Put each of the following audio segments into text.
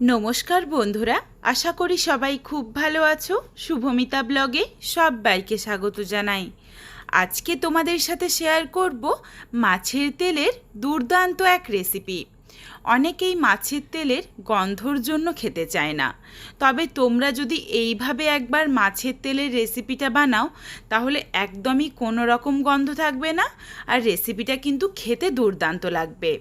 নমস্কার বন্ধুরা, আশা করি সবাই খুব ভালো আছো। শুভমিতা ব্লগে সবাইকে স্বাগত জানাই। আজকে তোমাদের সাথে শেয়ার করব মাছের তেলের দুর্দান্ত এক রেসিপি অনেকেই মাছের তেলের গন্ধর জন্য খেতে চায় না। তবে তোমরা যদি এইভাবে একবার মাছের তেলের রেসিপিটা বানাও, তাহলে একদমই কোনো রকম গন্ধ থাকবে না, আর রেসিপিটা কিন্তু খেতে দুর্দান্ত লাগবে।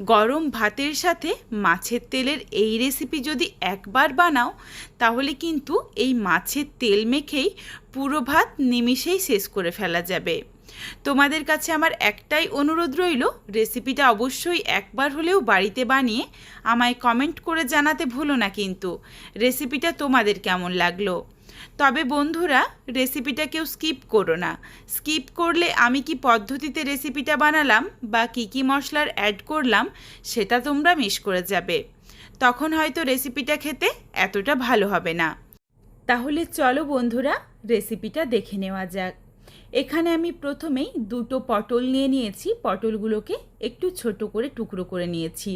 গরম ভাতের সাথে মাছের তেলের এই রেসিপি যদি একবার বানাও, তাহলে কিন্তু এই মাছের তেল মেখেই পুরো ভাত নিমিষেই শেষ করে ফেলা যাবে। তোমাদের কাছে আমার একটাই অনুরোধ রইল রেসিপিটা অবশ্যই একবার হলেও বাড়িতে বানিয়ে আমায় কমেন্ট করে জানাতে ভুলো না কিন্তু। রেসিপিটা তোমাদের কেমন লাগল? তবে বন্ধুরা রেসিপিটা কেউ স্কিপ করো না। স্কিপ করলে আমি কি পদ্ধতিতে রেসিপিটা বানালাম বা কি কি মশলার অ্যাড করলাম, সেটা তোমরা মিস করে যাবে। তখন হয়তো রেসিপিটা খেতে এতটা ভালো হবে না। তাহলে চলো বন্ধুরা রেসিপিটা দেখে নেওয়া যাক। এখানে আমি প্রথমেই দুটো পটল নিয়ে নিয়েছি। পটলগুলোকে একটু ছোট করে টুকরো করে নিয়েছি।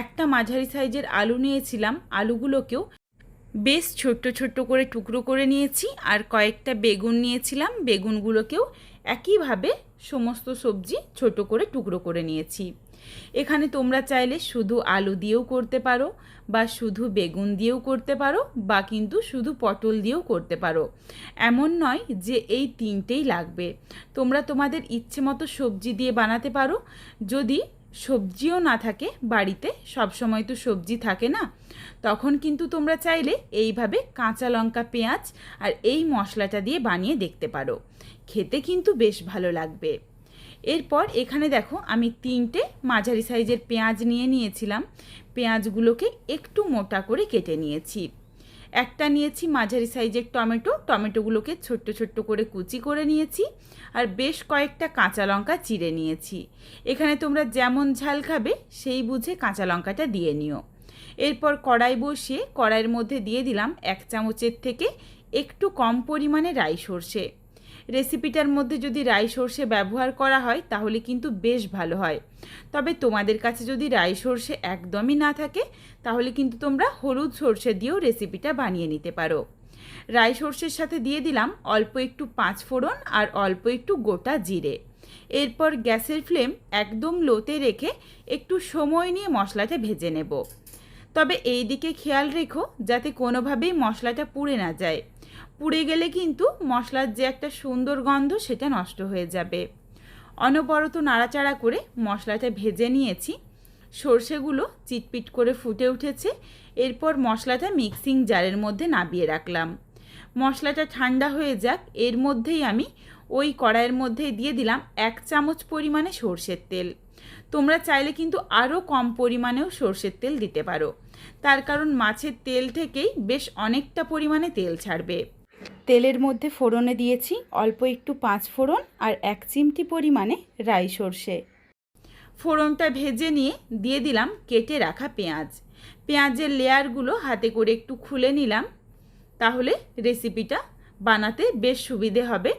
একটা মাঝারি সাইজের আলু নিয়েছিলাম। আলুগুলোকেও বেশ ছোট্ট ছোট্ট করে টুকরো করে নিয়েছি আর কয়েকটা বেগুন নিয়েছিলাম। বেগুনগুলোকেও একইভাবে সমস্ত সবজি ছোট করে টুকরো করে নিয়েছি। এখানে তোমরা চাইলে শুধু আলু দিয়েও করতে পারো বা শুধু বেগুন দিয়েও করতে পারো বা কিন্তু শুধু পটল দিয়েও করতে পারো। এমন নয় যে এই তিনটেই লাগবে। তোমরা তোমাদের ইচ্ছে মতো সবজি দিয়ে বানাতে পারো। যদি সবজিও না থাকে বাড়িতে সব সময় তো সবজি থাকে না। তখন কিন্তু তোমরা চাইলে এইভাবে কাঁচা লঙ্কা, পেঁয়াজ আর এই মশলাটা দিয়ে বানিয়ে দেখতে পারো। খেতে কিন্তু বেশ ভালো লাগবে। এরপর এখানে দেখো, আমি তিনটে মাঝারি সাইজের পেঁয়াজ নিয়ে নিয়েছিলাম। পেঁয়াজগুলোকে একটু মোটা করে কেটে নিয়েছি। একটা নিয়েছি, মাঝারি সাইজের টমেটো। টমেটোগুলোকে ছোট্ট ছোট্ট করে কুচি করে নিয়েছি আর বেশ কয়েকটা কাঁচা লঙ্কা চিড়ে নিয়েছি। এখানে তোমরা যেমন ঝাল খাবে, সেই বুঝে কাঁচা লঙ্কাটা দিয়ে নিও। এরপর কড়াই বসিয়ে কড়াইয়ের মধ্যে দিয়ে দিলাম এক চামচের থেকে একটু কম পরিমাণে রাই সর্ষে রেসিপিটার মধ্যে যদি রাই সর্ষে ব্যবহার করা হয়, তাহলে কিন্তু বেশ ভালো হয়। তবে তোমাদের কাছে যদি রাই সর্ষে একদমই না থাকে, তাহলে কিন্তু তোমরা হলুদ সর্ষে দিয়েও রেসিপিটা বানিয়ে নিতে পারো। রাই সর্ষের সাথে দিয়ে দিলাম অল্প একটু পাঁচ ফোড়ন আর অল্প একটু গোটা জিরে। এরপর গ্যাসের ফ্লেম একদম লোতে রেখে একটু সময় নিয়ে মশলাটা ভেজে নেব। তবে এই দিকে খেয়াল রেখো, যাতে কোনোভাবেই মশলাটা পুড়ে না যায়। পুড়ে গেলে কিন্তু মশলার যে একটা সুন্দর গন্ধ সেটা নষ্ট হয়ে যাবে। অনবরত নাড়াচাড়া করে মশলাটা ভেজে নিয়েছি। সর্ষেগুলো চিটপিট করে ফুটে উঠেছে। এরপর মশলাটা মিক্সিং জারের মধ্যে নাবিয়ে রাখলাম। মশলাটা ঠান্ডা হয়ে যাক, এর মধ্যেই আমি ওই কড়াইয়ের মধ্যে দিয়ে দিলাম এক চামচ পরিমাণে সর্ষের তেল। তোমরা চাইলে কিন্তু আরও কম পরিমাণেও সর্ষের তেল দিতে পারো। তার কারণ মাছের তেল থেকেই বেশ অনেকটা পরিমাণে তেল ছাড়বে। তেলের মধ্যে ফোড়নে দিয়েছি অল্প একটু পাঁচ ফোড়ন আর এক চিমটি পরিমাণে রাই সর্ষে। ফোড়নটা ভেজে নিয়ে দিয়ে দিলাম কেটে রাখা পেঁয়াজ। পেঁয়াজের লেয়ারগুলো হাতে করে একটু খুলে নিলাম তাহলে রেসিপিটা বানাতে বেশ সুবিধে হবে।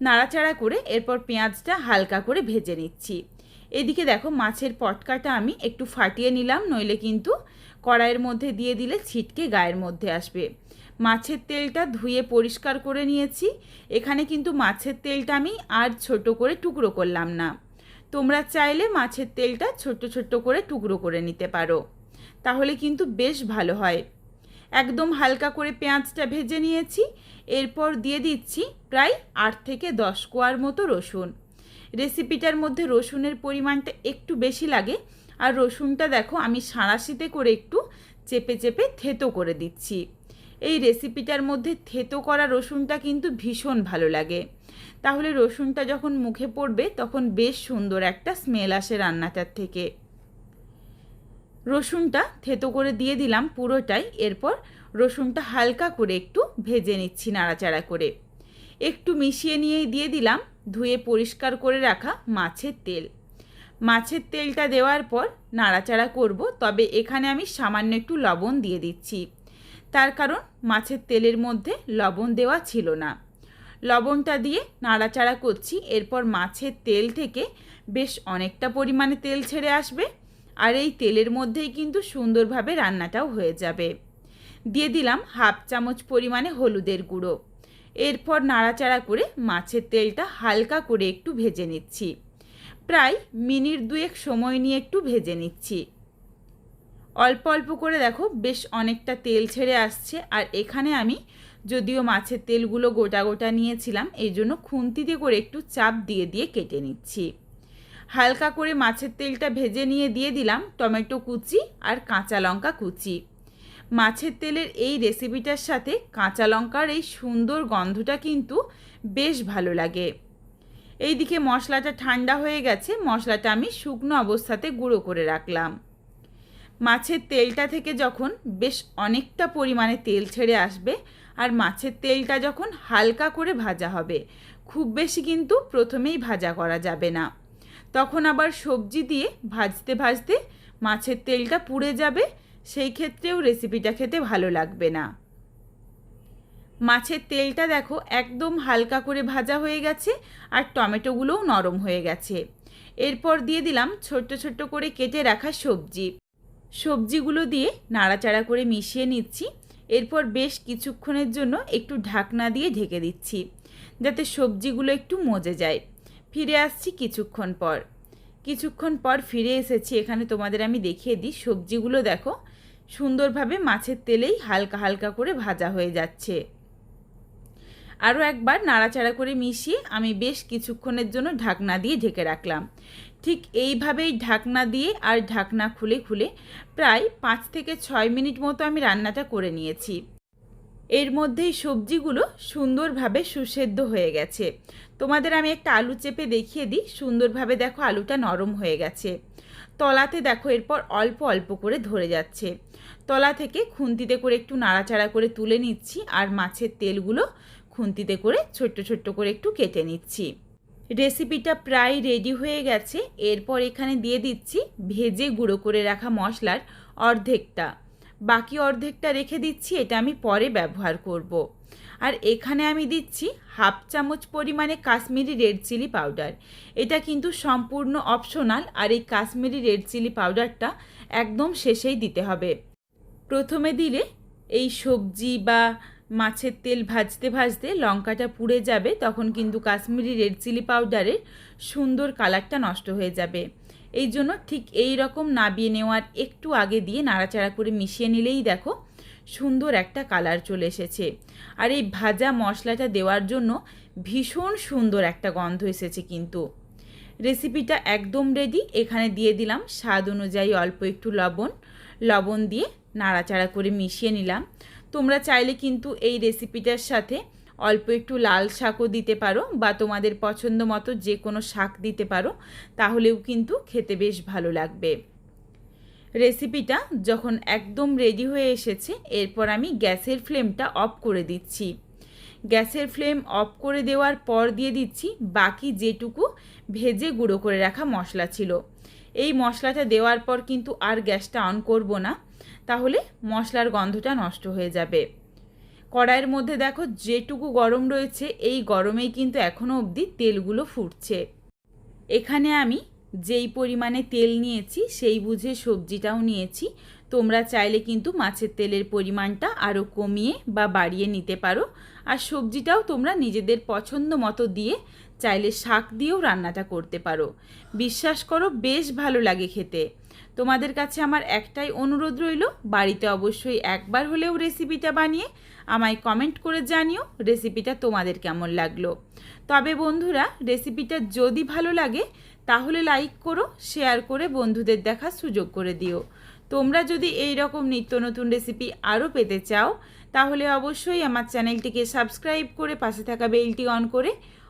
নাড়াচাড়া করে এরপর পেঁয়াজটা হালকা করে ভেজে নিচ্ছি। এদিকে দেখো মাছের পটকাটা আমি একটু ফাটিয়ে নিলাম নইলে কিন্তু কড়াইয়ের মধ্যে দিয়ে দিলে ছিটকে গায়ের মধ্যে আসবে। মাছের তেলটা ধুয়ে পরিষ্কার করে নিয়েছি। এখানে কিন্তু মাছের তেলটা আমি আর ছোট করে টুকরো করলাম না। তোমরা চাইলে মাছের তেলটা ছোট ছোট করে টুকরো করে নিতে পারো। তাহলে কিন্তু বেশ ভালো হয়। একদম হালকা করে পেঁয়াজটা ভেজে নিয়েছি। এরপর দিয়ে দিচ্ছি প্রায় আট থেকে দশ কোয়ার মতো রসুন। রেসিপিটার মধ্যে রসুনের পরিমাণটা একটু বেশি লাগে আর রসুনটা দেখো আমি সাঁড়াশিতে করে একটু চেপে চেপে থেতো করে দিচ্ছি। এই রেসিপিটার মধ্যে থেতো করা রসুনটা কিন্তু ভীষণ ভালো লাগে। তাহলে রসুনটা যখন মুখে পড়বে তখন বেশ সুন্দর একটা স্মেল আসে রান্নাটার থেকে। রসুনটা থেতো করে দিয়ে দিলাম পুরোটাই, এরপর রসুনটা হালকা করে একটু ভেজে নিচ্ছি নাড়াচাড়া করে। একটু মিশিয়ে নিয়েই দিয়ে দিলাম ধুয়ে পরিষ্কার করে রাখা মাছের তেল। মাছের তেলটা দেওয়ার পর নাড়াচাড়া করব, তবে এখানে আমি সামান্য একটু লবণ দিয়ে দিচ্ছি। তার কারণ মাছের তেলের মধ্যে লবণ দেওয়া ছিল না। লবণটা দিয়ে নাড়াচাড়া করছি, এরপর মাছের তেল থেকে বেশ অনেকটা পরিমাণে তেল ছেড়ে আসবে, আর এই তেলের মধ্যেই কিন্তু সুন্দরভাবে রান্নাটাও হয়ে যাবে। দিয়ে দিলাম হাফ চামচ পরিমাণে হলুদের গুঁড়ো। এরপর নাড়াচাড়া করে মাছের তেলটা হালকা করে একটু ভেজে নিচ্ছি। প্রায় মিনিট দুয়েক সময় নিয়ে একটু ভেজে নিচ্ছি। অল্প অল্প করে দেখো, বেশ অনেকটা তেল ছেড়ে আসছে। আর এখানে আমি যদিও মাছের তেলগুলো গোটা গোটা নিয়েছিলাম, এই জন্য খুন্তিতে করে একটু চাপ দিয়ে দিয়ে কেটে নিচ্ছি। হালকা করে মাছের তেলটা ভেজে নিয়ে দিয়ে দিলাম টমেটো কুচি আর কাঁচা লঙ্কা কুচি। মাছের তেলের এই রেসিপিটার সাথে কাঁচা লঙ্কার এই সুন্দর গন্ধটা কিন্তু বেশ ভালো লাগে। এইদিকে মশলাটা ঠান্ডা হয়ে গেছে, মশলাটা আমি শুকনো অবস্থাতে গুঁড়ো করে রাখলাম। মাছের তেলটা থেকে যখন বেশ অনেকটা পরিমাণে তেল ছেড়ে আসবে আর মাছের তেলটা যখন হালকা করে ভাজা হবে, খুব বেশি কিন্তু প্রথমেই ভাজা করা যাবে না। তখন আবার সবজি দিয়ে ভাজতে ভাজতে মাছের তেলটা পুড়ে যাবে, সেই ক্ষেত্রেও রেসিপিটা খেতে ভালো লাগবে না। মাছের তেলটা দেখো একদম হালকা করে ভাজা হয়ে গেছে আর টমেটোগুলোও নরম হয়ে গেছে। এরপর দিয়ে দিলাম ছোট্ট ছোট্ট করে কেটে রাখা সবজি। সবজিগুলো দিয়ে নাড়াচাড়া করে মিশিয়ে নিচ্ছি। এরপর বেশ কিছুক্ষণের জন্য একটু ঢাকনা দিয়ে ঢেকে দিচ্ছি যাতে সবজিগুলো একটু মজে যায়। ফিরে আসছি কিছুক্ষণ পর। কিছুক্ষণ পর ফিরে এসেছি। এখানে তোমাদের আমি দেখিয়ে দিই সবজিগুলো দেখো। সুন্দরভাবে মাছের তেলেই হালকা হালকা করে ভাজা হয়ে যাচ্ছে। আরও একবার নাড়াচাড়া করে মিশিয়ে আমি বেশ কিছুক্ষণের জন্য ঢাকনা দিয়ে ঢেকে রাখলাম। ঠিক এইভাবেই ঢাকনা দিয়ে আর ঢাকনা খুলে খুলে প্রায় পাঁচ থেকে ছয় মিনিট মতো আমি রান্নাটা করে নিয়েছি। এর মধ্যেই সবজিগুলো সুন্দরভাবে সুসেদ্ধ হয়ে গেছে। তোমাদের আমি একটা আলু চেপে দেখিয়ে দিই। সুন্দরভাবে দেখো আলুটা নরম হয়ে গেছে। তলাতে দেখো এরপর অল্প অল্প করে ধরে যাচ্ছে। তলা থেকে খুন্তিতে করে একটু নাড়াচাড়া করে তুলে নিচ্ছি আর মাছের তেলগুলো খুন্তিতে করে ছোট্ট ছোট্ট করে একটু কেটে নিচ্ছি। রেসিপিটা প্রায় রেডি হয়ে গেছে। এরপর এখানে দিয়ে দিচ্ছি ভেজে গুঁড়ো করে রাখা মশলার অর্ধেকটা। বাকি অর্ধেকটা রেখে দিচ্ছি, এটা আমি পরে ব্যবহার করব। আর এখানে আমি দিচ্ছি হাফ চামচ পরিমাণে কাশ্মীরি রেড চিলি পাউডার। এটা কিন্তু সম্পূর্ণ অপশনাল, আর এই কাশ্মীরি রেড চিলি পাউডারটা একদম শেষেই দিতে হবে। প্রথমে দিলে এই সবজি বা মাছের তেল ভাজতে ভাজতে লঙ্কাটা পুড়ে যাবে, তখন কিন্তু কাশ্মীরি রেড চিলি পাউডারের সুন্দর কালারটা নষ্ট হয়ে যাবে। এই জন্য ঠিক এই রকম নাবিয়ে নেওয়ার একটু আগে দিয়ে নাড়াচাড়া করে মিশিয়ে নিলেই দেখো সুন্দর একটা কালার চলে এসেছে। আর এই ভাজা মশলাটা দেওয়ার জন্য ভীষণ সুন্দর একটা গন্ধ এসেছে কিন্তু। রেসিপিটা একদম রেডি এখানে দিয়ে দিলাম স্বাদ অনুযায়ী অল্প একটু লবণ। লবণ দিয়ে নাড়াচাড়া করে মিশিয়ে নিলাম। তোমরা চাইলে কিন্তু এই রেসিপিটার সাথে অল্প একটু লাল শাকও দিতে পারো বা তোমাদের পছন্দ মতো যে কোনো শাক দিতে পারো, তাহলেও কিন্তু খেতে বেশ ভালো লাগবে। রেসিপিটা যখন একদম রেডি হয়ে এসেছে, এরপর আমি গ্যাসের ফ্লেমটা অফ করে দিচ্ছি। গ্যাসের ফ্লেম অফ করে দেওয়ার পর দিয়ে দিচ্ছি বাকি যেটুকু ভেজে গুঁড়ো করে রাখা মশলা ছিল। এই মশলাটা দেওয়ার পর কিন্তু আর গ্যাসটা অন করব না, তাহলে মশলার গন্ধটা নষ্ট হয়ে যাবে। কড়াইয়ের মধ্যে দেখো যেটুকু গরম রয়েছে, এই গরমেই কিন্তু এখনও অবধি তেলগুলো ফুটছে। এখানে আমি যেই পরিমাণে তেল নিয়েছি, সেই বুঝে সবজিটাও নিয়েছি। তোমরা চাইলে কিন্তু মাছের তেলের পরিমাণটা আরও কমিয়ে বা বাড়িয়ে নিতে পারো। আর সবজিটাও তোমরা নিজেদের পছন্দ মতো দিয়ে চাইলে শাক দিয়েও রান্নাটা করতে পারো। বিশ্বাস করো, বেশ ভালো লাগে খেতে। তোমাদের কাছে আমার একটাই অনুরোধ রইল, বাড়িতে অবশ্যই একবার হলেও রেসিপিটা বানিয়ে আমায় কমেন্ট করে জানিও রেসিপিটা তোমাদের কেমন লাগল। তবে বন্ধুরা, রেসিপিটা যদি ভালো লাগে, তাহলে লাইক করো শেয়ার করে বন্ধুদের দেখার সুযোগ করে দিও। তোমরা যদি এই রকম নিত্য নতুন রেসিপি আরও পেতে চাও, তাহলে অবশ্যই আমার চ্যানেলটিকে সাবস্ক্রাইব করে পাশে থাকা বেলটি অন করে